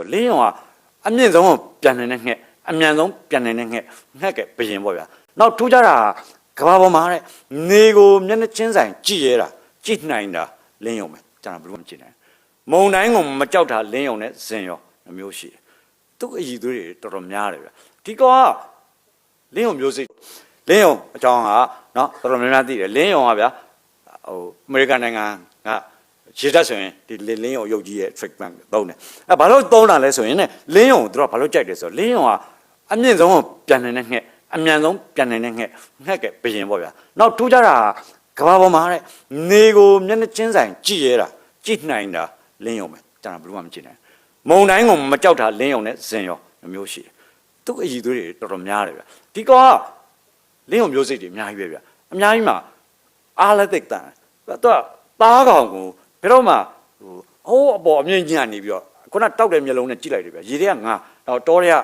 ဆိုလင်းယုံကအမြင့်ဆုံးပြန်နေတဲ့ငှက်အမြန်ဆုံးပြန်နေတဲ့ငှက်ငှက်ကဘယင်ပေါ့ဗျာနောက်ထူးခြားတာကဘာပေါ်မှာတဲ့နေကိုမျက်နှာချင်းဆိုင်ကြည့်ရတာကြည့်နိုင်တာလင်းယုံပဲကျွန်တော်ဘယ်လိုမှမကြည့်နိုင်မုံတိုင်းကိုမကြောက်တာလင်းယုံနဲ့ဇင်ရောနှမျိုးရှိတယ်သူ့အည်သွေးတွေတော်တော်များတယ်ဗျာဒီကောင်ကလင်းယုံမျိုးစိလင်းယုံအကြောင်းကနော်တော်တော်များများသိတယ်လင်းယုံကဗျာဟိုအမေရိကန်နိုင်ငံက ရေတက်ဆိုရင်ဒီလင်းယုံရုပ်ကြီးရဲ့ treatment သုံးတယ်အဲဘာလို့သုံးတာလဲဆိုရင်ねလင်းယုံတို့ကဘာလို့ကြိုက်တယ်ဆိုတော့လင်းယုံကအမြင့်ဆုံးပြန်နေတဲ့ငှက်အမြန်ဆုံးပြန်နေတဲ့ငှက်ငှက်ကဘယင်ပေါ့ဗျာနောက်ထူးခြားတာကဘာပေါ်မှာတဲ့နေကိုမျက်နှာချင်းဆိုင်ကြည့်ရတာကြည့်နိုင်တာလင်းယုံပဲကျွန်တော်ဘယ်လိုမှမကြည့်နိုင်မုံတိုင်းကိုမကြောက်တာလင်းယုံနဲ့ဇင်ရောမျိုးရှိတယ်သူ့အည်သွေးတွေတော်တော်များတယ်ဗျာဒီကောင်ကလင်းယုံမျိုးစိတ်တွေအများကြီးပဲဗျာအများကြီးမှာအားလက်သိက်တန်သူကသားကောင်ကို ဘယ်တော့မှဟိုဟိုးအပေါ်အမြင့်ကြီးကနေပြီးတော့ခုနတောက်တဲ့မျက်လုံးနဲ့ကြည့်လိုက်တယ်ဗျာရေတွေကငါတော့တောတွေက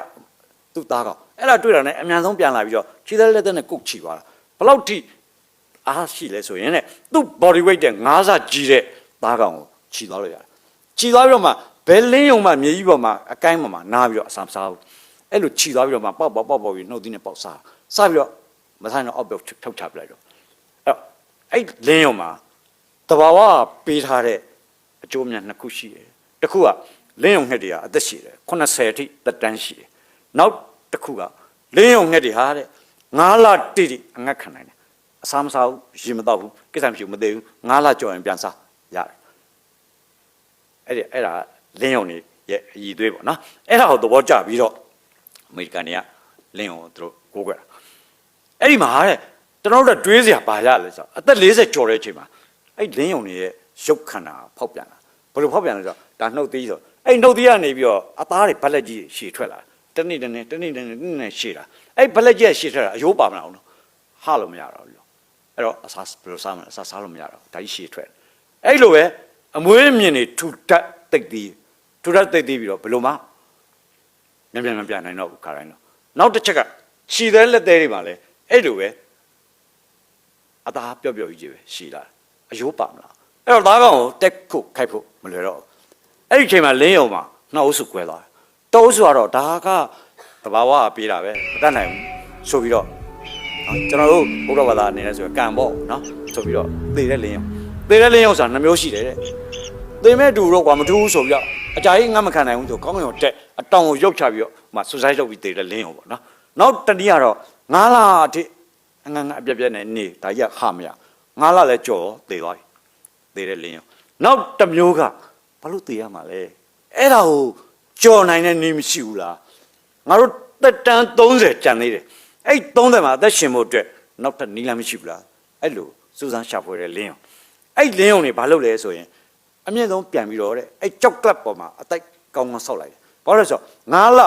သူ့သားကောင်အဲ့ဒါတွေ့တာနဲ့အမြန်ဆုံးပြန်လာပြီးတော့ခြေသက်လက်သက်နဲ့ကုတ်ချီသွားတာဘယ်လောက်ထိအားရှိလဲဆိုရင်တဲ့သူ့ body weight တဲ့ငါးဆကြီးတဲ့သားကောင်ကိုခြီသွားလို့ရတယ်ခြီသွားပြီးတော့မှဘယ်လင်းယုံမှမြေကြီးပေါ်မှာအကိုင်းပေါ်မှာနားပြီးတော့အစာမစားဘူးအဲ့လိုခြီသွားပြီးတော့မှပေါက်ပေါက်ပေါက်ပေါက်ပြီးနှုတ်သီးနဲ့ပေါက်စားစားပြီးတော့မဆိုင်တော့အောက်ပြောက်ထုတ်ချပလိုက်တော့အဲ့အဲ့လင်းယုံမှာ တဘာဝပေးထားတဲ့အကျိုးများနှစ်ခုရှိတယ်တစ်ခုကလင်းယုံငှက်တွေကအသက်ရှိတယ်80အထိသက်တမ်းရှိတယ်နောက်တစ်ခုကလင်းယုံငှက်တွေဟာတဲ့9လတိတိအငတ်ခံနိုင်တယ်အစာမစားဘူးရေမတော့ဘူးကိစ္စမရှိဘူးမသေးဘူး9လကြော်ရင်ပြန်စားရတယ်အဲ့ဒီအဲ့ဒါလင်းယုံနေရဲ့အည်သွေးပေါ့နော်အဲ့ဒါကိုသဘောကျပြီးတော့အမေရိကန်တွေကလင်းယုံကိုသူတို့ကိုးကွယ်တာအဲ့ဒီမှာတဲ့ကျွန်တော်တို့တွေးစရာပါရလဲဆိုတော့အသက်40ကျော်တဲ့အချိန်မှာ အဲ့လင်းယုံနေရဲ့ရုပ်ခန္ဓာဖောက်ပြန်လာဘယ်လိုဖောက်ပြန်လဲဆိုတော့ဒါနှုတ်သီးဆိုအဲ့နှုတ်သီးကနေပြီးတော့အသားတွေဗက်လက်ကြီးရှည်ထွက်လာတနေ့တနေ့တနေ့တနေ့တနေ့ရှည်လာအဲ့ဗက်လက်ကြီးရှည်ထွက်လာအယိုးပါမလာအောင်လို့ဟာလို့မရတော့ဘူးအဲ့တော့အစားဘယ်လိုစားမလဲအစားစားလို့မရတော့ဒါကြီးရှည်ထွက်အဲ့လိုပဲအမွေးမြင်တွေထူတက်တိတ်ပြီးထူတက်တိတ်ပြီးပြီးတော့ဘယ်လိုမှမြန်မြန်မပြန်နိုင်တော့ဘူးခါတိုင်းတော့နောက်တစ်ချက်ကခြည်သေးလက်သေးတွေပါလေအဲ့လိုပဲအသားပျော့ပျော့ကြီးကြီးပဲရှည်လာ အယိုးပါမလားအဲ့တော့သားကောင်ကိုတက်ခုခိုက်ဖို့မလွယ်တော့ဘူးအဲ့ဒီအချိန်မှာလင်းယုံမှာနှောက်အုပ်စုကွဲသွားတယ်တောအုပ်စုကတော့ဒါကတဘာဝကပေးတာပဲမတတ်နိုင်ဘူးဆိုပြီးတော့နော်ကျွန်တော်တို့ဘုရားဘာသာအနေနဲ့ဆိုရင်ကံပေါ့နော်ဆိုပြီးတော့သေတဲ့လင်းယုံသေတဲ့လင်းယုံဆိုတာနှမျိုးရှိတယ်တဲ့သေမဲ့တူတော့ကွာမထူးဘူးဆိုပြီးတော့အကြာကြီးငတ်မခံနိုင်ဘူးဆိုကောင်းကင်ကိုတက်အတောင်ကိုရုပ်ချပြီးတော့မှဆူဆိုင်းလုပ်ပြီးသေတဲ့လင်းယုံပေါ့နော်နောက်တနည်းကတော့ငါးလအထိအငငအပြက်ပြက်နဲ့နေဒါကြီးကဟာမရ ငါးလလည်းကြော်သေသွားပြီသေတဲ့လင်းယုံနောက်တစ်မျိုးကဘာလို့သေရမှာလဲအဲ့ဒါကိုကြော်နိုင်တဲ့နေမရှိဘူးလားငါတို့တက်တန်း30ကျန်သေးတယ်အဲ့30မှာအသက်ရှင်ဖို့အတွက်နောက်ထပ်နီးလမ်းမရှိဘူးလားအဲ့လိုစူးစမ်းရှာဖွေတဲ့လင်းယုံအဲ့လင်းယုံတွေဘာလုပ်လဲဆိုရင်အမြင့်ဆုံးပြန်ပြီးတော့တဲ့အဲ့ကြောက်ကလပ်ပေါ်မှာအတိုက်ကောင်းကောင်းဆောက်လိုက်တယ်ဘာလို့လဲဆိုတော့ငါးလ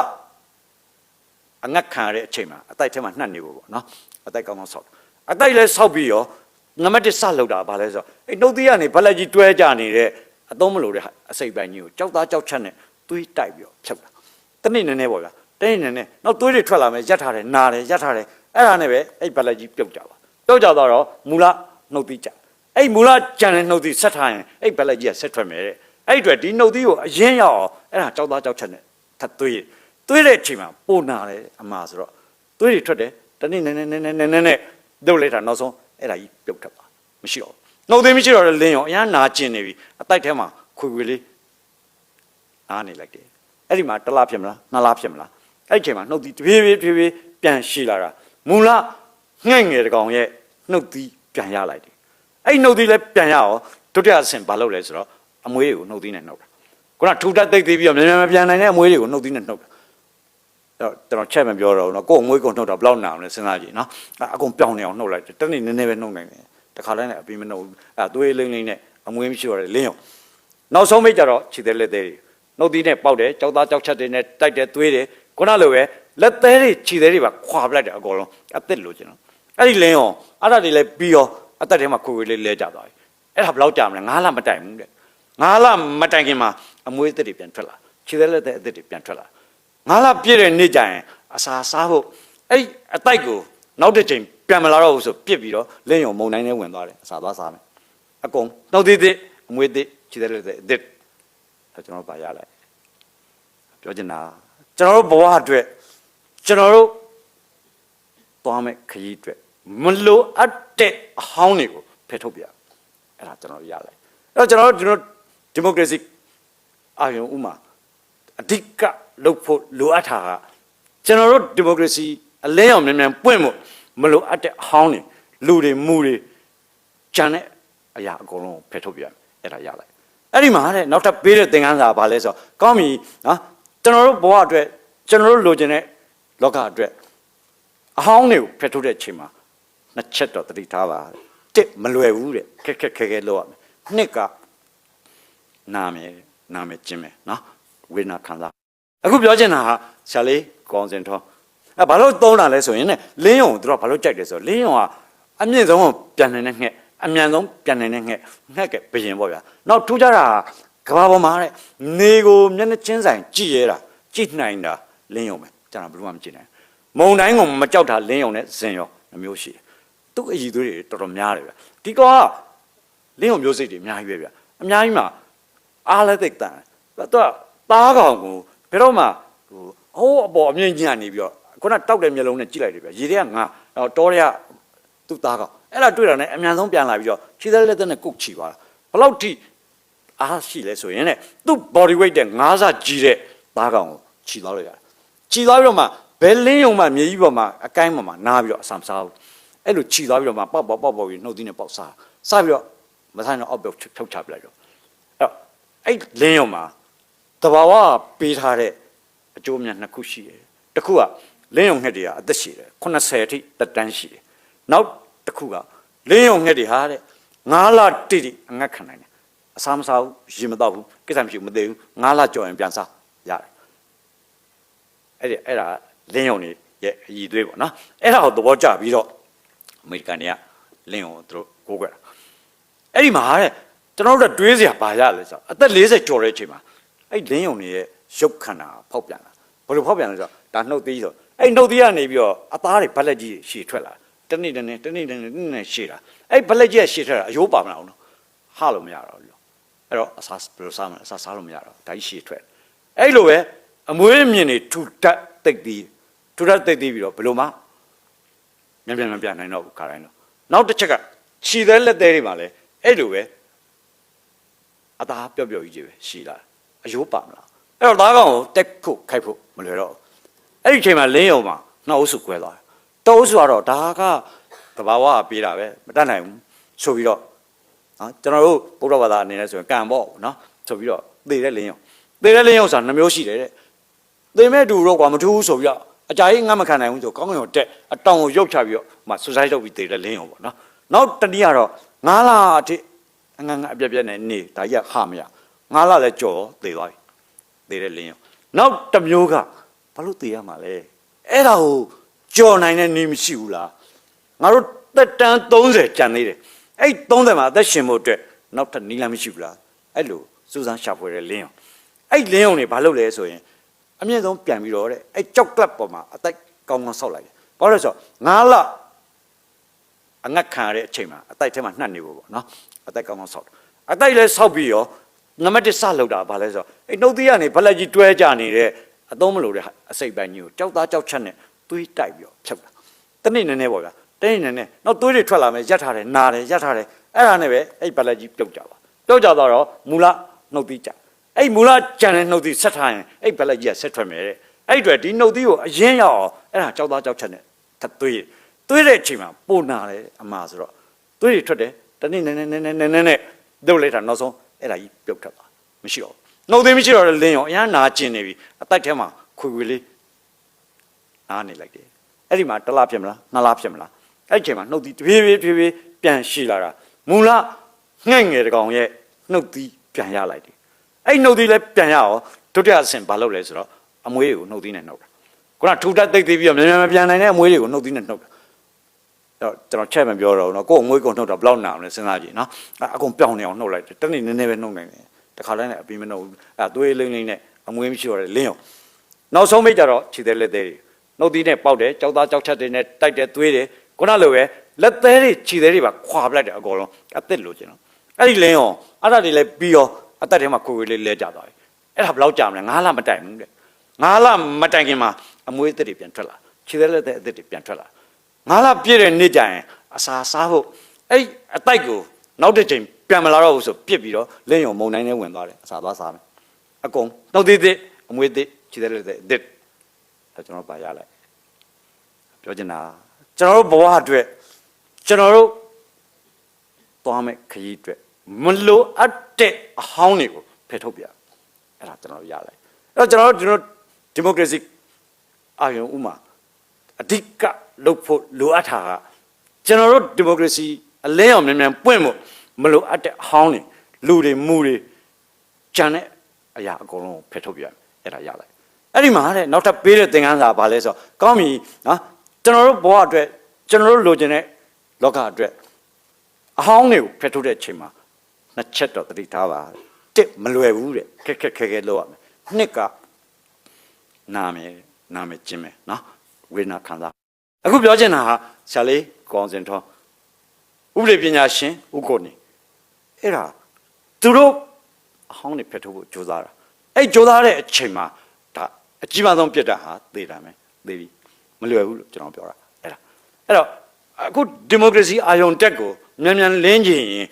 အငတ်ခံရတဲ့အချိန်မှာအတိုက်ထဲမှာနှက်နေဖို့ပေါ့နော်အတိုက်ကောင်းကောင်းဆောက်အတိုက်လည်းဆောက်ပြီးရော နံပါတ်1စလောက်တာဘာလဲဆိုတော့အဲ့နှုတ်သီးကနေဘက်လက်ကြီးတွဲကြနေတဲ့အသုံးမလို့တဲ့အစိပ်ပိုင်းကြီးကိုကြောက်သားကြောက်ချက်နဲ့သွေးတိုက်ပြီးတော့ဖြုတ်တာတနေ့နည်းနည်းပေါ့ဗျာတနေ့နည်းနည်းနောက်သွေးတွေထွက်လာမယ်ရက်ထားတယ်နာတယ်ရက်ထားတယ်အဲ့ဒါနဲ့ပဲအဲ့ဘက်လက်ကြီးပြုတ်ကြပါပြုတ်ကြတော့မူလနှုတ်သီးကြအဲ့မူလကြံတဲ့နှုတ်သီးဆက်ထားရင်အဲ့ဘက်လက်ကြီးကဆက်ထွက်မယ်တဲ့အဲ့အတွက်ဒီနှုတ်သီးကိုအရင်ရောက်အောင်အဲ့ဒါကြောက်သားကြောက်ချက်နဲ့ထပ်သွေးသွေးတဲ့အချိန်မှာပိုနာတယ်အမှားဆိုတော့သွေးတွေထွက်တယ်တနေ့နည်းနည်းနည်းနည်းနည်းနည်းပြုတ်လိုက်တာနောက်ဆုံး အဲ့ဒါကြီးပြုတ်ထပ်ပါမရှိတော့နှုတ်သီးမရှိတော့လင်းရောအရန်နာကျင်နေပြီအတိုက်ထဲမှာခွေခွေလေးအားနေလိုက်တယ်အဲ့ဒီမှာတစ်လားဖြစ်မလားနှစ်လားဖြစ်မလားအဲ့ဒီအချိန်မှာနှုတ်သီးတဖြည်းဖြည်းဖြည်းဖြည်းပြန်ရှည်လာတာမူလငှဲ့ငယ်တကောင်ရဲ့နှုတ်သီးပြန်ရလိုက်တယ်အဲ့ဒီနှုတ်သီးလည်းပြန်ရအောင်ဒုတိယအဆင့်ဘာလုပ်လဲဆိုတော့အမွေးတွေကိုနှုတ်သီးနဲ့နှုတ်တာခုနထူထပ်သိပ်သိပြီးတော့မြန်မြန်မပြန်နိုင်တဲ့အမွေးတွေကိုနှုတ်သီးနဲ့နှုတ်တာ တော့ကျွန်တော်ချက်မပြောတော့ဘူးเนาะကိုယ်အမွေးကုန်နှုတ်တာဘယ်လောက်နာအောင်လဲစဉ်းစားကြည့်เนาะအကုန်ပြောင်းနေအောင်နှုတ်လိုက်တယ်တနေ့နည်းနည်းပဲနှုတ်နိုင်တယ်တခါတိုင်းလည်းအပြီးမနှုတ်ဘူးအဲသွေးလိမ့်လိမ့်နဲ့အမွေးမရှိတော့တယ်လင်းရောနောက်ဆုံးမိတ်ကြတော့ခြေသေးလက်သေးတွေနှုတ်သီးနဲ့ပေါက်တယ်ကြောက်သားကြောက်ချက်တွေနဲ့တိုက်တယ်သွေးတယ်ခုနလိုပဲလက်သေးတွေခြေသေးတွေပါခွာပလိုက်တယ်အကုန်လုံးအသက်လို့ကျွန်တော်အဲ့ဒီလင်းရောအဲ့ဒါတွေလည်းပြီးရောအသက်ထဲမှာခွေခွေလေးလဲကြသွားပြီအဲ့ဒါဘယ်လောက်ကြာမလဲငါးလမတိုင်ဘူးတဲ့ငါးလမတိုင်ခင်မှာအမွေးအသက်တွေပြန်ထွက်လာခြေသေးလက်သေးအသက်တွေပြန်ထွက်လာ ငါးလပြည့်တဲ့နေ့ကျရင်အစာစားဖို့အဲ့အတိုက်ကိုနောက်တစ်ချိန်ပြန်မလာတော့ဘူးဆိုပြစ်ပြီးတော့လင်းယုံမုံတိုင်းနဲ့ဝင်သွားတယ်အစာသွားစားမယ်အကုန်နှုတ်သေးသေးအမွေးသေးခြေသေးလက်သေးအသက်ဒါကျွန်တော်ပါရလိုက်ပြောချင်တာကျွန်တော်တို့ဘဝအတွက်ကျွန်တော်တို့သွားမဲ့ခရီးအတွက်မလိုအပ်တဲ့အဟောင်းတွေကိုဖယ်ထုတ်ပြအဲ့ဒါကျွန်တော်ရလိုက်အဲ့တော့ကျွန်တော်တို့ဒီမိုကရေစီအာရုံဥမာ အဓိကလုပ်ဖို့လိုအပ်တာကကျွန်တော်တို့ဒီမိုကရေစီအလင်းအောင်မြန်မြန်ပွင့်ဖို့မလိုအပ်တဲ့အဟောင်းတွေလူတွေမူတွေကြံတဲ့အရာအကုန်လုံးဖယ်ထုတ်ပြအဲ့ဒါရလိုက်အဲ့ဒီမှာတဲ့နောက်ထပ်ပေးတဲ့သင်ခန်းစာကဘာလဲဆိုတော့ကောင်းပြီနော်ကျွန်တော်တို့ဘဝအတွက်ကျွန်တော်တို့လိုချင်တဲ့လောကအတွက်အဟောင်းတွေကိုဖယ်ထုတ်တဲ့အချိန်မှာနှစ်ချက်တော့သတိထားပါတစ်မလွယ်ဘူးတဲ့ခက်ခက်ခဲခဲလုပ်ရမယ်နှစ်ကနာမယ်နာမယ်ကျင်မယ်နော် ဝေဒနာခံစားအခုပြောချင်တာကဆရာလေးကောင်းစင်ထောအဲဘာလို့သုံးတာလဲဆိုရင်ねလင်းယုံတို့ကဘာလို့ကြိုက်တယ်ဆိုတော့လင်းယုံကအမြင့်ဆုံးပြန်နေတဲ့ငှက်အမြန်ဆုံးပြန်နေတဲ့ငှက်ငှက်ကဘယင်ပေါ့ဗျာနောက်ထူးခြားတာကဘာပေါ်မှာတဲ့နေကိုမျက်နှာချင်းဆိုင်ကြည့်ရတာကြည့်နိုင်တာလင်းယုံပဲကျွန်တော်ဘယ်လိုမှမကြည့်နိုင်မုံတိုင်းကမကြောက်တာလင်းယုံနဲ့ဇင်ရောနှမျိုးရှိတယ်သူ့အည်သွေးတွေတော်တော်များတယ်ဗျဒီကောင်ကလင်းယုံမျိုးစိတ်တွေအများကြီးပဲဗျအများကြီးမှာအားလည်းသိတန်သူက သားကောင်ကိုဘယ်တော့မှဟိုဟိုးအပေါ်အမြင့်ကြီးကနေပြီးတော့ခုနတောက်တဲ့မျက်လုံးနဲ့ကြည့်လိုက်တယ်ဗျရေတွေကငါတော့တောတွေကသူ့သားကောင်အဲ့ဒါတွေ့တာနဲ့အမြန်ဆုံးပြန်လာပြီးတော့ခြေသက်လက်သက်နဲ့ကုတ်ချီသွားတာဘယ်လောက်ထိအားရှိလဲဆိုရင်တဲ့သူ့ body weight တဲ့ငါးဆကြီးတဲ့သားကောင်ကိုခြီသွားလို့ရတယ်ခြီသွားပြီးတော့မှဘယ်လင်းယုံမှမြေကြီးပေါ်မှာအကိုင်းပေါ်မှာနားပြီးတော့အဆမ်စားဘူးအဲ့လိုခြီသွားပြီးတော့မှပေါက်ပေါက်ပေါက်ပေါက်ပြီးနှုတ်သီးနဲ့ပေါက်စားစားပြီးတော့မဆိုင်တော့အောက်ပြောက်ဖြုတ်ချပလိုက်တော့အဲ့တော့အဲ့လင်းယုံမှာ တဘာဝပေးထားတဲ့အကျိုးများနှစ်ခုရှိတယ်တစ်ခုကလင်းယုံငှက်တွေကအသက်ရှိတယ်80အထိတက်တန်းရှိတယ်နောက်တစ်ခုကလင်းယုံငှက်တွေဟာတဲ့9လတိတိအငတ်ခံနိုင်တယ်အစားမစားဘူးရင်မတော့ဘူးကိစ္စမရှိဘူးမသေးဘူး9လကြော်ရင်ပြန်စားရတယ်အဲ့ဒီအဲ့ဒါလင်းယုံတွေရဲ့အည်သွေးပေါ့နော်အဲ့ဒါကိုသဘောကျပြီးတော့အမေရိကန်တွေကလင်းယုံကိုသူတို့ကိုးကွယ်တာအဲ့ဒီမှာတဲ့ကျွန်တော်တို့ကတွေးစရာဘာရလဲဆိုတော့အသက်40ကျော်တဲ့အချိန်မှာ အဲ့လင်းယုံတွေရဲ့ရုပ်ခန္ဓာဖောက်ပြန်လာဘယ်လိုဖောက်ပြန်လဲဆိုတော့ဒါနှုတ်သီးဆိုအဲ့နှုတ်သီးကနေပြီးတော့အသားတွေဗက်လက်ကြီးရှည်ထွက်လာတနေ့တနေ့တနေ့တနေ့တနေ့ရှည်လာအဲ့ဗက်လက်ကြီးကရှည်ထွက်တာအယိုးပါမလားအောင်နော်ဟလို့မရတော့ဘူးအဲ့တော့အစားဘယ်လိုစားမလဲအစားစားလို့မရတော့ဒါကြီးရှည်ထွက်အဲ့လိုပဲအမွေးမြင်တွေထူတက်တိတ်ပြီးထူတက်တိတ်ပြီးတော့ဘယ်လိုမှမြန်မြန်မြန်ပြန်နိုင်တော့ဘူးခါတိုင်းတော့နောက်တစ်ချက်ကခြီသေးလက်သေးတွေမှာလဲအဲ့လိုပဲအသားပျော့ပျော့ကြီးကြီးပဲရှည်လာ အယိုးပါမလားအဲ့တော့သားကောင်ကိုတက်ခုတ်ခိုက်ဖို့မလွယ်တော့အဲ့ဒီအချိန်မှာလင်းယုံမှာနှောက်အုပ်စုကွဲသွားတယ်တောအုပ်စုကတော့ဒါကတဘာဝကပေးတာပဲမတတ်နိုင်ဘူးဆိုပြီးတော့နော်ကျွန်တော်တို့ဗုဒ္ဓဘာသာအနေနဲ့ဆိုရင်ကံပေါ့နော်ဆိုပြီးတော့သေတဲ့လင်းယုံသေတဲ့လင်းယုံဆိုတာနှမျိုးရှိတယ်တဲ့သေမဲ့တူတော့ကွာမထူးဘူးဆိုပြီးတော့အကြာကြီးငတ်မခံနိုင်ဘူးဆိုကောင်းကင်ကိုတက်အတောင်ကိုရုပ်ချပြီးတော့မှဆူဆိုက်လုပ်ပြီးသေတဲ့လင်းယုံပေါ့နော်နောက်တနည်းကတော့ငါးလအထိအငငအပြက်ပြက်နဲ့နေဒါကြီးကဟာမရ ငါးလလည်းကြော်သေသွားပြီသေးတဲ့လင်းရောနောက်တစ်မျိုးကဘာလို့သေးရမှာလဲအဲ့ဒါကိုကြော်နိုင်တဲ့နေမရှိဘူးလားငါတို့တက်တန်း30ကျန်သေးတယ်အဲ့30မှာအသက်ရှင်ဖို့အတွက်နောက်ထပ်နီးလမ်းမရှိဘူးလားအဲ့လိုစူးစမ်းရှာဖွေတဲ့လင်းရောအဲ့လင်းရောနေဘာလုပ်လဲဆိုရင်အမြင့်ဆုံးပြန်ပြီးတော့တဲ့အဲ့ကြောက်ကလပ်ပေါ်မှာအသက်ကောင်းကောင်းဆောက်လိုက်တယ်ဘာလို့လဲဆိုတော့ငါးလအငတ်ခံရတဲ့အချိန်မှာအတိုက်ထဲမှာနှက်နေဖို့ပေါ့နော်အသက်ကောင်းကောင်းဆောက်တယ်အတိုက်လည်းဆောက်ပြီးရော နံပါတ်1စလောက်တာဘာလဲဆိုတော့အဲ့နှုတ်သီးကနေဘလက်ကြီးတွဲကြနေတဲ့အသုံးမလို့တဲ့အစိတ်ပိုင်းကြီးကိုကြောက်သားကြောက်ချက်နဲ့သွေးတိုက်ပြီးတော့ဖြုတ်တာတနေ့နည်းနည်းပေါ့ဗျာတနေ့နည်းနည်းနောက်သွေးတွေထွက်လာမယ်ရက်ထားတယ်နာတယ်ရက်ထားတယ်အဲ့ဒါနဲ့ပဲအဲ့ဘလက်ကြီးပြုတ်ကြပါပြုတ်ကြသွားတော့မူလနှုတ်သီးကြအဲ့မူလကြံတဲ့နှုတ်သီးဆက်ထားရင်အဲ့ဘလက်ကြီးကဆက်ထွက်မယ်တဲ့အဲ့အတွက်ဒီနှုတ်သီးကိုအရင်ရောက်အောင်အဲ့ဒါကြောက်သားကြောက်ချက်နဲ့ထပ်သွေးသွေးတဲ့အချိန်မှာပိုနာတယ်အမှားဆိုတော့သွေးတွေထွက်တယ်တနေ့နည်းနည်းနည်းနည်းနည်းနည်းဒုတ်လိုက်တာနောက်ဆုံး အဲ့ဒါကြီးပြုတ်ထွက်သွားမရှိတော့နှုတ်သေးမရှိတော့လင်းရောအရန်နာကျင်နေပြီအတိုက်ထဲမှာခွေခွေလေးနားနေလိုက်တယ်အဲ့ဒီမှာတစ်လားဖြစ်မလားနှစ်လားဖြစ်မလားအဲ့ဒီအချိန်မှာနှုတ်သီးတဖြည်းဖြည်းဖြည်းဖြည်းပြန်ရှိလာတာမူလငှဲ့ငယ်တကောင်ရဲ့နှုတ်သီးပြန်ရလိုက်တယ်အဲ့ဒီနှုတ်သီးလည်းပြန်ရအောင်ဒုတိယအဆင့်ဘာလုပ်လဲဆိုတော့အမွေးကိုနှုတ်သီးနဲ့နှုတ်တာခုနထူထပ်သိပ်သိပ်ပြီးတော့မြန်မြန်မပြန်နိုင်တဲ့အမွေးတွေကိုနှုတ်သီးနဲ့နှုတ်တာ တော့ကျွန်တော်ချက်မပြောတော့ဘူးเนาะကိုယ်အငွေးကုန်နှုတ်တာဘယ်လောက်နာအောင်လဲစဉ်းစားကြည့်เนาะအကုန်ပြောင်းနေအောင်နှုတ်လိုက်တယ်တနေ့နည်းနည်းပဲနှုတ်နိုင်တယ်တခါတိုင်းလည်းအပြီးမနှုတ်ဘူးအဲသွေးလိမ့်လိမ့်နဲ့အမွေးမရှိတော့တယ်လင်းအောင်နောက်ဆုံးမိတ်ကြတော့ခြေသေးလက်သေးတွေနှုတ်သီးနဲ့ပေါက်တယ်ကြောက်သားကြောက်ချက်တွေနဲ့တိုက်တယ်သွေးတယ်ခုနလိုပဲလက်သေးတွေခြေသေးတွေပါခွာပလိုက်တယ်အကုန်လုံးအသက်လို့ကျွန်တော်အဲ့ဒီလင်းအောင်အဲ့ဒါတွေလည်းပြီးရောအသက်ထဲမှာခွေခွေလေးလဲကြသွားပြီအဲ့ဒါဘယ်လောက်ကြာမလဲငါးလမတိုင်ဘူးတဲ့ ငါးလမတိုင်ခင်မှာအမွေးအသစ်တွေပြန်ထွက်လာခြေသက်လက်သက်အသစ်တွေပြန်ထွက်လာ ငါးလပြည့်တဲ့နေ့ကျရင်အစာစားဖို့အဲ့အတိုက်ကိုနောက်တစ်ချိန်ပြန်မလာတော့ဘူးဆိုပြစ်ပြီးတော့လင်းယုံမုံတိုင်းနဲ့ဝင်သွားတယ်အစာသွားစားမယ်အကုန်နောက်သေးသေးအမွေးအသစ်ခြေသက်လက်သက်အသစ်ဒါကျွန်တော်ပါရလိုက်ပြောချင်တာကျွန်တော်တို့ဘဝအတွက်ကျွန်တော်တို့သွားမယ်ခရီးအတွက်မလိုအပ်တဲ့အဟောင်းတွေကိုဖယ်ထုတ်ပြအဲ့ဒါကျွန်တော်တို့ရလိုက်အဲ့တော့ကျွန်တော်တို့ဒီလိုဒီမိုကရေစီအာရုံဥမာအဓိက လုပ်ဖို့လိုအပ်တာကကျွန်တော်တို့ဒီမိုကရေစီအလင်းအောင်မြန်မြန်ပွင့်ဖို့မလိုအပ်တဲ့အဟောင်းတွေလူတွေမူတွေကြံတဲ့အရာအကုန်လုံးကိုဖယ်ထုတ်ပြအဲ့ဒါရလိုက်အဲ့ဒီမှာတဲ့နောက်ထပ်ပေးတဲ့သင်ခန်းစာဘာလဲဆိုတော့ကောင်းပြီနော်ကျွန်တော်တို့ဘဝအတွက်ကျွန်တော်တို့လိုချင်တဲ့လောကအတွက်အဟောင်းတွေကိုဖယ်ထုတ်တဲ့အချိန်မှာနှစ်ချက်တော့သတိထားပါတစ်မလွယ်ဘူးတဲ့ခက်ခက်ခဲခဲလုပ်ရမယ်နှစ်ကနာမယ်နာမယ်ကျင်မယ်နော်ဝေဒနာခံစား အခုပြောချင်တာဟာဆရာလေးကောင်းစင်ထောဥပဒေပညာရှင်ဥက္ကိုနေအဲ့ဒါသူတို့အဟောင်းတွေဖယ်ထုတ်ဖို့ကြိုးစားတာအဲ့ကြိုးစားတဲ့အချိန်မှာဒါအကြီးမားဆုံးပြစ်တာဟာသေတာမယ်သေပြီမလွယ်ဘူးလို့ကျွန်တော်ပြောတာအဲ့ဒါအဲ့တော့အခုဒီမိုကရေစီအာယုံတက်ကိုမြန်မြန်လင်းချင်ရင်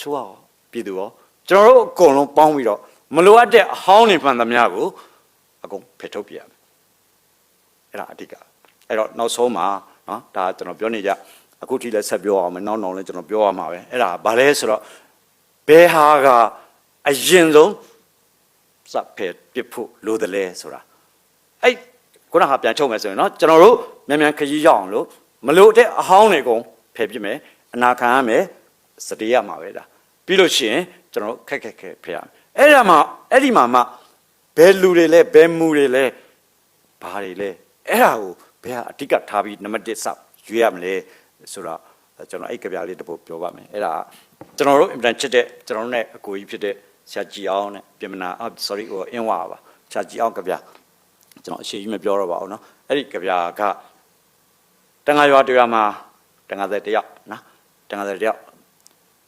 ဆိုတော့ပြည်သူရောကျွန်တော်တို့အကုန်လုံးပေါင်းပြီးတော့မလိုအပ်တဲ့အဟောင်းတွေမှန်သမျှကိုအကုန်ဖယ်ထုတ်ပြရမယ်အဲ့ဒါအဓိက အဲ့တော့နောက်ဆုံးမှာနော်ဒါကျွန်တော်ပြောနေကြအခုထိလည်းဆက်ပြောအောင်မယ်နောက်နောက်လည်းကျွန်တော်ပြောရမှာပဲအဲ့ဒါဘာလဲဆိုတော့ဘယ်ဟာကအရင်ဆုံးစဖယ်ပစ်ဖို့လိုတယ်လဲဆိုတာအဲ့ခုနကပြန်ချုပ်မယ်ဆိုရင်နော်ကျွန်တော်တို့မြန်မြန်ခရီးရောက်အောင်လို့မလိုတဲ့အဟောင်းတွေအကုန်ဖယ်ပစ်မယ်အနာခံရမယ်စတေးရမှာပဲဒါပြီးလို့ရှိရင်ကျွန်တော်တို့ခက်ခက်ခဲဖယ်ရမယ်အဲ့ဒါမှအဲ့ဒီမှာမှဘယ်လူတွေလဲဘယ်မူတွေလဲဘာတွေလဲအဲ့ဒါကို ဘယ်ဟာအဓိကထားပြီးနံပါတ်1စရွေးရမလဲဆိုတော့ကျွန်တော်အဲ့ကြပြလေးတစ်ပုဒ်ပြောပါမယ်အဲ့ဒါကျွန်တော်တို့အင်တန်ချစ်တဲ့ကျွန်တော်တို့ ਨੇ အကိုကြီးဖြစ်တဲ့ဆရာကြည်အောင်နဲ့ပြင်မနာ sorry ဟိုအင်းဝါပါဆရာကြည်အောင်ကြပြကျွန်တော်အရှိကြီးမပြောတော့ပါဘူးเนาะအဲ့ဒီကြပြကတန်ဃာရွာတရားမှာတန်ဃာသက်တယောက်နော်တန်ဃာသက်တယောက်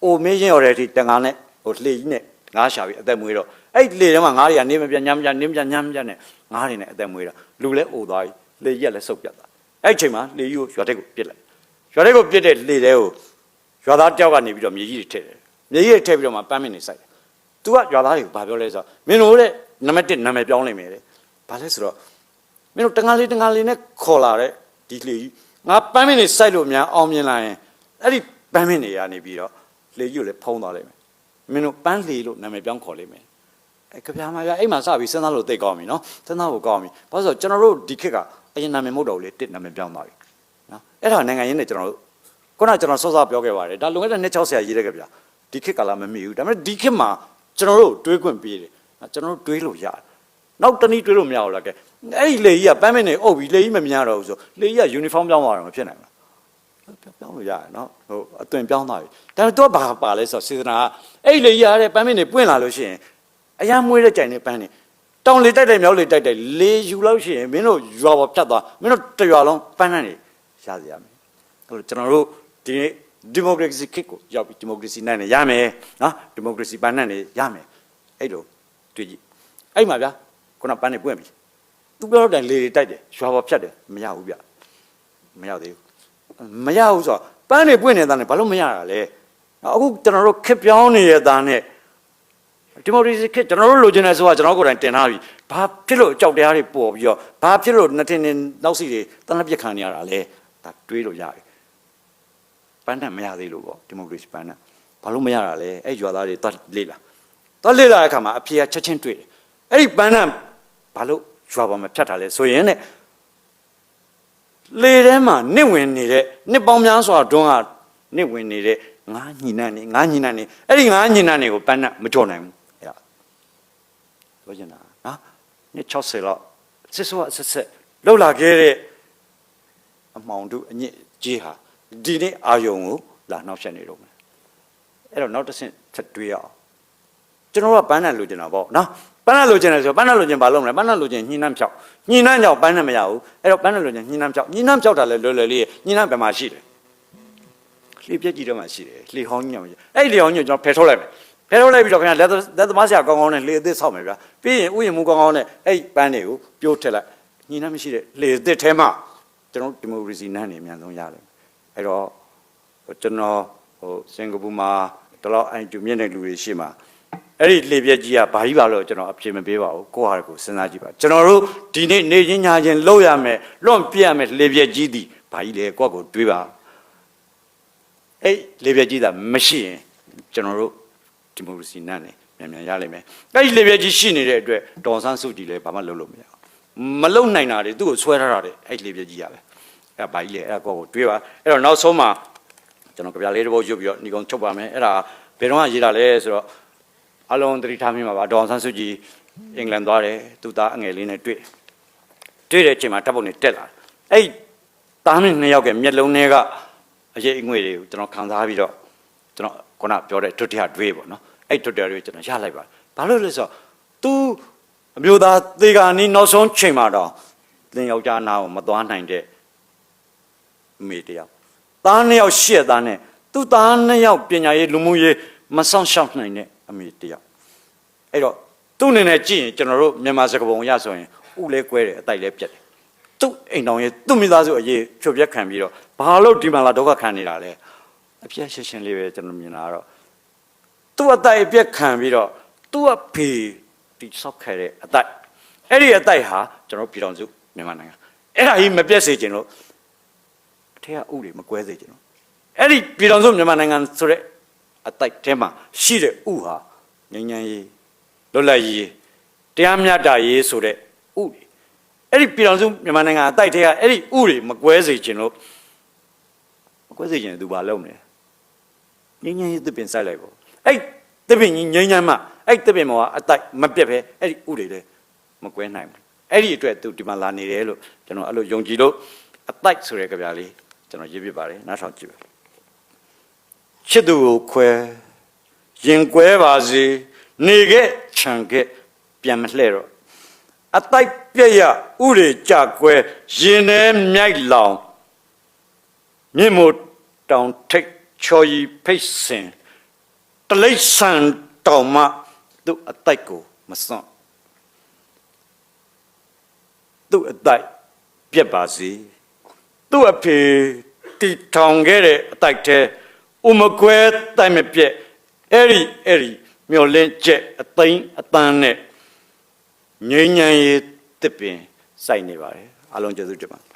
အိုမေးရင်ရော်တဲ့အထိတန်ဃာနဲ့ဟိုလှေကြီးနဲ့ငါးရှာပြီးအသက်မွေးတော့အဲ့ဒီလှေထဲမှာငါးတွေကနေမပြညမ်းပြနင်းပြညမ်းပြနဲ့ငါးတွေနဲ့အသက်မွေးတော့လူလည်းအိုသွားပြီ လှေကြီးကလည်းစုပ်ပြတ်သွားအဲ့ဒီအချိန်မှာလှေကြီးကိုရွာတက်ကိုပြစ်လိုက်ရွာတက်ကိုပြစ်တဲ့လှေတဲကိုရွာသားတယောက်ကနေပြီးတော့မြေကြီးတွေထည့်တယ်မြေကြီးတွေထည့်ပြီးတော့မှပန်းမင်းနေစိုက်တယ်သူကရွာသားတွေကိုဘာပြောလဲဆိုတော့မင်းတို့တဲ့နံပါတ်1နာမည်ပြောင်းလိုက်မယ်တဲ့ဘာလဲဆိုတော့မင်းတို့တန်ဃာလေးတန်ဃာလေးနဲ့ခေါ်လာတဲ့ဒီလှေကြီးငါပန်းမင်းနေစိုက်လို့များအောင်မြင်လာရင်အဲ့ဒီပန်းမင်းတွေကနေပြီးတော့လှေကြီးကိုလည်းဖုံးသွားလိုက်မယ်မင်းတို့ပန်းလှေလို့နာမည်ပြောင်းခေါ်လိုက်မယ်အဲကြပြားမှာပြအဲ့မှာစပြီးစဉ်းစားလို့သိကောင်းပြီနော်စဉ်းစားဖို့ကောင်းပြီဘာလို့ဆိုတော့ကျွန်တော်တို့ဒီခေတ်က အရင်နာမည်မဟုတ်တော့ဘူးလေတစ်နာမည်ပြောင်းသွားပြီနော်အဲ့ဒါနိုင်ငံရင်းနဲ့ကျွန်တော်တို့ခုနကကျွန်တော်စောစောပြောခဲ့ပါတယ်ဒါလွန်ခဲ့တဲ့နှစ်60ရေးတဲ့ကြပြားဒီခေတ်ကလာမမီဘူးဒါပေမဲ့ဒီခေတ်မှာကျွန်တော်တို့တွေးခွင့်ပေးတယ်ကျွန်တော်တို့တွေးလို့ရတယ်နောက်တနည်းတွေးလို့မရဘူးလားကဲအဲ့ဒီလေကြီးကပန်းမင်းနေအုပ်ပြီးလေကြီးမမြင်ရတော့ဘူးဆိုလေကြီးကယူနီဖောင်းပြောင်းသွားတယ်မဖြစ်နိုင်ဘူးပြောင်းလို့ရတယ်နော်ဟိုအသွင်ပြောင်းသွားပြီဒါပေမဲ့တော့ဘာပါလဲဆိုတော့စေတနာကအဲ့ဒီလေကြီးရတဲ့ပန်းမင်းနေပွင့်လာလို့ရှိရင်အရန်မွေးတဲ့ကြိုင်နေပန်းနေ တောင်လေတိုက်တိုက်မြောက်လေတိုက်တိုက်လေယူလို့ရှိရင်မင်းတို့ရွာပေါ်ဖြတ်သွားမင်းတို့တရွာလုံးပန်းနှံ့နေရစီရမယ်အဲ့လိုကျွန်တော်တို့ဒီနေ့ဒီမိုကရေစီခေတ်ကိုရောက်ပြီဒီမိုကရေစီနိုင်နေရမယ်နော်ဒီမိုကရေစီပန်းနှံ့နေရမယ်အဲ့လိုတွေ့ကြည့်အဲ့မှာဗျာခုနပန်းနေပွင့်ပြီသူပြောတော့တိုင်လေတွေတိုက်တယ်ရွာပေါ်ဖြတ်တယ်မရဘူးဗျမရသေးဘူးမရဘူးဆိုတော့ပန်းနေပွင့်နေတာနဲ့ဘာလို့မရတာလဲအခုကျွန်တော်တို့ခက်ပြောင်းနေတဲ့သားနဲ့ ဒီမိုကရေစီခေတ်ကျွန်တော်တို့လိုချင်တယ်ဆိုတာကျွန်တော်ကိုယ်တိုင်တင်ထားပြီဘာဖြစ်လို့အကြောက်တရားတွေပေါ်ပြီးတော့ဘာဖြစ်လို့နှစ်ထင်ထင်နောက်စီတွေတန်းလက်ပြက်ခံနေရတာလဲဒါတွေးလို့ရတယ်ပန်းတန်မရသေးလို့ပေါ့ဒီမိုကရေစီပန်းတန်ဘာလို့မရတာလဲအဲ့ရွာသားတွေသွားလေ့လာသွားလေ့လာတဲ့အခါမှာအဖေကချက်ချင်းတွေ့တယ်အဲ့ဒီပန်းတန်ဘာလို့ရွာပေါ်မှာဖြတ်တာလဲဆိုရင်တဲ့လေထဲမှာနစ်ဝင်နေတဲ့နှစ်ပေါင်းများစွာတွန်းကနစ်ဝင်နေတဲ့ငါးညီနန်းနေငါးညီနန်းနေအဲ့ဒီငါးညီနန်းတွေကိုပန်းတန်မကြော်နိုင်ဘူးအဲ့ဒါ ပြောချင်တာနော်နှစ်60လောက်စစ်စောအဆက်ဆက်လောက်လာခဲ့တဲ့အမောင်တို့အညစ်ကြီးဟာဒီနေ့အာယုံကိုလာနှောက်ရှက်နေတော့မယ်အဲ့တော့နောက်တစ်ဆင့်ထပ်တွေးရအောင်ကျွန်တော်ကပန်းနဲ့လိုချင်တာပေါ့နော်ပန်းနဲ့လိုချင်တယ်ဆိုပန်းနဲ့လိုချင်ဘာလုပ်မလဲပန်းနဲ့လိုချင်ညှိနှမ်းဖြောက်ညှိနှမ်းကြောင့်ပန်းနဲ့မရဘူးအဲ့တော့ပန်းနဲ့လိုချင်ညှိနှမ်းဖြောက်ညှိနှမ်းဖြောက်တာလဲလွယ်လွယ်လေးညှိနှမ်းဘယ်မှာရှိတယ်လှေပြက်ကြီးတော့မှရှိတယ်လှေဟောင်းကြီးတော့မှရှိအဲ့ဒီလှေဟောင်းကြီးကိုကျွန်တော်ဖယ်ထုတ်လိုက်မယ် ဖဲထုတ်လိုက်ပြီးတော့ခင်ဗျာလက်လက်သမားဆရာကောင်းကောင်းနဲ့လေအသစ်ဆောက်မယ်ဗျာပြီးရင်ဥယျာဉ်မူကောင်းကောင်းနဲ့အဲ့ပန်းတွေကိုပြိုးထက်လိုက်ညီနှမရှိတဲ့လေအသစ်ထဲမှာကျွန်တော်ဒီမိုကရေစီနန်းနေအများဆုံးရတယ်အဲ့တော့ကျွန်တော်ဟိုစင်ကာပူမှာတလောက်အိုင်ကျူမြင့်တဲ့လူတွေရှိမှာအဲ့ဒီလေပြက်ကြီးကဘာကြီးပါလို့ကျွန်တော်အပြေမပေးပါဘူးကိုယ့်ဟာကိုယ်စဉ်းစားကြည့်ပါကျွန်တော်တို့ဒီနေ့နေချင်းညာချင်းလှုပ်ရမယ်လွန့်ပြရမယ်လေပြက်ကြီးသည်ဘာကြီးလဲကိုယ့်ကိုယ်တွေးပါအဲ့လေပြည့်ကြီးတာမရှိရင်ကျွန်တော်တို့ ဒီမိုကရေစီနတ်နေမြန်မြန်ရလိမ့်မယ်အဲ့ဒီလေပြည့်ကြီးရှိနေတဲ့အတွက်ဒေါ်ဆန်းစုကြည်လည်းဘာမှလုပ်လို့မရဘူးမလုံနိုင်တာတွေသူ့ကိုဆွဲထားတာတွေအဲ့လေပြည့်ကြီးရပဲအဲ့ဒါဘာကြီးလဲအဲ့ဒါကိုယ့်ကိုတွေးပါအဲ့တော့နောက်ဆုံးမှာကျွန်တော်ကြပြလေးတစ်ပုဒ်ရွတ်ပြီးတော့ညီကောင်ချုပ်ပါမယ်အဲ့ဒါဘယ်တော့မှရေးတာလဲဆိုတော့အလုံးသတိထားမိမှာပါဒေါ်ဆန်းစုကြည်အင်္ဂလန်သွားတယ်သူသားအငယ်လေးနဲ့တွေ့တွေ့တဲ့အချိန်မှာတပ်ပုံနဲ့တက်လာတယ်အဲ့သားမင်းနှစ်ယောက်ကမျက်လုံးထဲကအရေးအငွေတွေကိုကျွန်တော်ခံစားပြီးတော့ကျွန်တော်ခုနပြောတဲ့ဒုတိယတွေးပေါ့နော် အဲ့ဒုတိယတွေးကျွန်တော်ရလိုက်ပါဘာလို့လဲဆိုတော့ तू အမျိုးသားသေကာနီးနောက်ဆုံးချိန်မှာတော့သင်ယောက်ျားနာကိုမသွားနိုင်တဲ့အမေတယောက်သားနှစ်ယောက်ရှေ့သားနဲ့သူ့သားနှစ်ယောက်ပညာရေးလူမှုရေးမဆောင်ရှောက်နိုင်တဲ့အမေတယောက်အဲ့တော့သူ့အနေနဲ့ကြည့်ရင်ကျွန်တော်တို့မြန်မာစကားပုံရဆိုရင်ဥလဲကွဲတယ်အတိုက်လဲပြက်တယ်သူ့အိမ်တော်ရဲ့သူ့မိသားစုအရေးဖြိုပြက်ခံပြီးတော့ဘာလို့ဒီမှာလာဒုက္ခခံနေတာလဲအပြည့်ရှင်းရှင်းလေးပဲကျွန်တော်မြင်လာတော့ သူ့အတိုက်အပြက်ခံပြီးတော့သူ့အဖေတိဆောက်ခဲ့တဲ့အတိုက်အဲ့ဒီအတိုက်ဟာကျွန်တော်ပြည်တော်စုမြန်မာနိုင်ငံအဲ့ဒါကြီးမပြတ်စေချင်လို့အထက်ကဥတွေမကွဲစေချင်လို့အဲ့ဒီပြည်တော်စုမြန်မာနိုင်ငံဆိုတဲ့အတိုက်ထဲမှာရှိတဲ့ဥဟာငញ្ញမ်းရေးလွတ်လပ်ရေးတရားမျှတရေးဆိုတဲ့ဥတွေအဲ့ဒီပြည်တော်စုမြန်မာနိုင်ငံအတိုက်ထဲကအဲ့ဒီဥတွေမကွဲစေခြင်းလို့မကွဲစေခြင်းသူဘာလုပ်မလဲငင်းငင်းရေးသစ်ပင်စိုက်လိုက်ပေါ့ အဲ့သစ်ပင်ကြီးငင်းငင်းမှအဲ့သစ်ပင်မောကအတိုက်မပြတ်ပဲအဲ့ဒီဥတွေလည်းမကွဲနိုင်ဘူးအဲ့ဒီအတွက်သူဒီမှာလာနေတယ်လို့ကျွန်တော်အဲ့လိုယုံကြည်လို့အတိုက်ဆိုတဲ့ကြပြလေးကျွန်တော်ရေးပြပါတယ်နားထောင်ကြည့်ပါချစ်သူကိုခွဲရင်ကွဲပါစေနေခဲ့ခြံခဲ့ပြန်မလှဲ့တော့အတိုက်ပြက်ရဥတွေကြကွဲရင်ထဲမြိုက်လောင်မြင့်မို့တောင်ထိတ်ချော်ရီဖိတ်စင် တလိษံတောင်မှသူ့အတိုက်ကိုမစွန့်သူ့အတိုက်ပြက်ပါစေသူ့အဖေတီထောင်ခဲ့တဲ့အတိုက်ထဲဥမကွဲတိုက်မပြက်အဲ့ဒီအဲ့ဒီမျောလင်းချက်အသိမ်းအတန်းနဲ့ငြိမ်းချမ်းရေးတစ်ပင်စိုက်နေပါတယ်အားလုံးကျေးဇူးတင်ပါတယ်